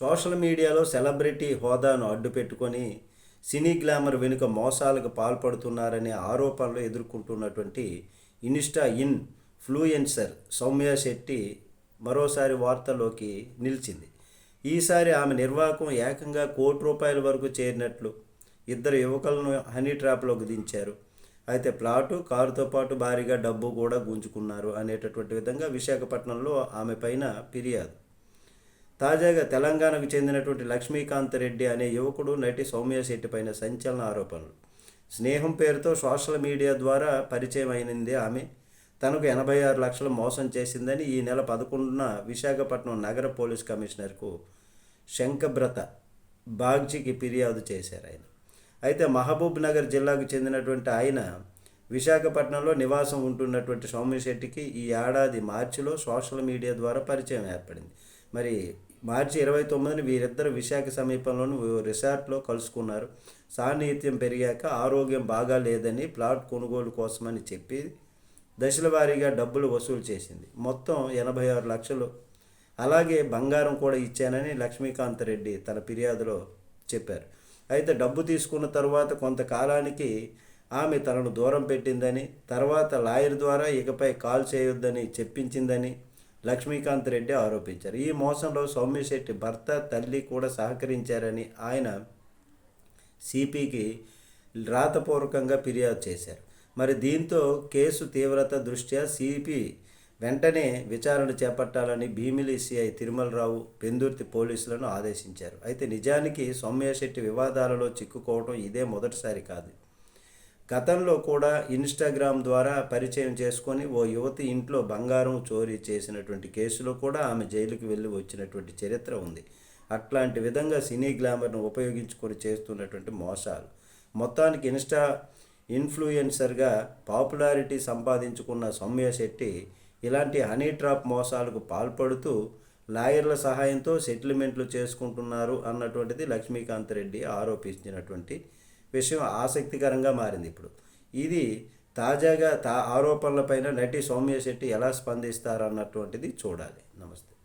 Social మీడియాలో celebrity హోదాను అడ్డుపెట్టుకొని సినీ glamour వెనుక మోసాలకు పాల్పడుతున్నారనే ఆరోపణలు ఎదుర్కొంటున్నటువంటి Insta influencer Soumya Shetty మరోసారి వార్తల్లోకి నిలిచింది. ఈసారి ఆమె నిర్వాహకం ఏకంగా కోటి రూపాయల వరకు చేరినట్లు ఇద్దరు యువకులను హనీ ట్రాప్లోకి దించారు. అయితే ప్లాటు కారుతో పాటు భారీగా డబ్బు కూడా గుంజుకున్నారు అనేటటువంటి విధంగా విశాఖపట్నంలో ఆమె పైన ఫిర్యాదు. తాజాగా తెలంగాణకు చెందినటువంటి లక్ష్మీకాంత్ రెడ్డి అనే యువకుడు నటి సౌమ్య శెట్టి పైన సంచలన ఆరోపణలు. స్నేహం పేరుతో సోషల్ మీడియా ద్వారా పరిచయం అయినది ఆమె. తనకు ఎనభై ఆరు లక్షలు మోసం చేసిందని ఈ నెల పదకొండున విశాఖపట్నం నగర పోలీస్ కమిషనర్కు శంఖబ్రత బాగ్జీకి ఫిర్యాదు చేశారు ఆయన. అయితే మహబూబ్ నగర్ జిల్లాకు చెందినటువంటి ఆయన విశాఖపట్నంలో నివాసం ఉంటున్నటువంటి సౌమ్యశెట్టికి ఈ ఏడాది మార్చిలో సోషల్ మీడియా ద్వారా పరిచయం ఏర్పడింది. మరి మార్చి ఇరవై తొమ్మిదిని వీరిద్దరు విశాఖ సమీపంలోని రిసార్ట్లో కలుసుకున్నారు. సాన్నిహిత్యం పెరిగాక ఆరోగ్యం బాగా లేదని ప్లాట్ కొనుగోలు కోసమని చెప్పి దశల వారీగా డబ్బులు వసూలు చేసింది. మొత్తం ఎనభై ఆరు లక్షలు. అలాగే బంగారం కూడా ఇచ్చానని లక్ష్మీకాంత్ రెడ్డి తన ఫిర్యాదులో చెప్పారు. అయితే డబ్బు తీసుకున్న తర్వాత కొంతకాలానికి ఆమె తనను దూరం పెట్టిందని తర్వాత లాయర్ ద్వారా ఇకపై కాల్ చేయొద్దని చెప్పించిందని లక్ష్మీకాంత్ రెడ్డి ఆరోపించారు. ఈ మోసంలో సౌమ్యశెట్టి భర్త తల్లి కూడా సహకరించారని ఆయన సిపికి రాతపూర్వకంగా ఫిర్యాదు చేశారు. మరి దీంతో కేసు తీవ్రత దృష్ట్యా సిపి వెంటనే విచారణ చేపట్టాలని భీమిలి సిఐ తిరుమలరావు పెందుర్తి పోలీసులను ఆదేశించారు. అయితే నిజానికి సౌమ్యశెట్టి వివాదాలలో చిక్కుకోవడం ఇదే మొదటిసారి కాదు. గతంలో కూడా ఇన్స్టాగ్రామ్ ద్వారా పరిచయం చేసుకొని ఓ యువతి ఇంట్లో బంగారం చోరీ చేసినటువంటి కేసులో కూడా ఆమె జైలుకి వెళ్ళి వచ్చినటువంటి చరిత్ర ఉంది. అట్లాంటి విధంగా సినీ గ్లామర్ను ఉపయోగించుకొని చేస్తున్నటువంటి మోసాలు. మొత్తానికి ఇన్స్టా ఇన్ఫ్లుయెన్సర్గా పాపులారిటీ సంపాదించుకున్న సౌమ్య శెట్టి ఇలాంటి హనీ ట్రాప్ మోసాలకు పాల్పడుతూ లాయర్ల సహాయంతో సెటిల్మెంట్లు చేసుకుంటున్నారు అన్నటువంటిది లక్ష్మీకాంత్ రెడ్డి ఆరోపించినటువంటి విషయం ఆసక్తికరంగా మారింది ఇప్పుడు. ఇది తాజాగా తా ఆరోపణలపైన నటి సౌమ్య శెట్టి ఎలా స్పందిస్తారన్నటువంటిది చూడాలి. నమస్తే.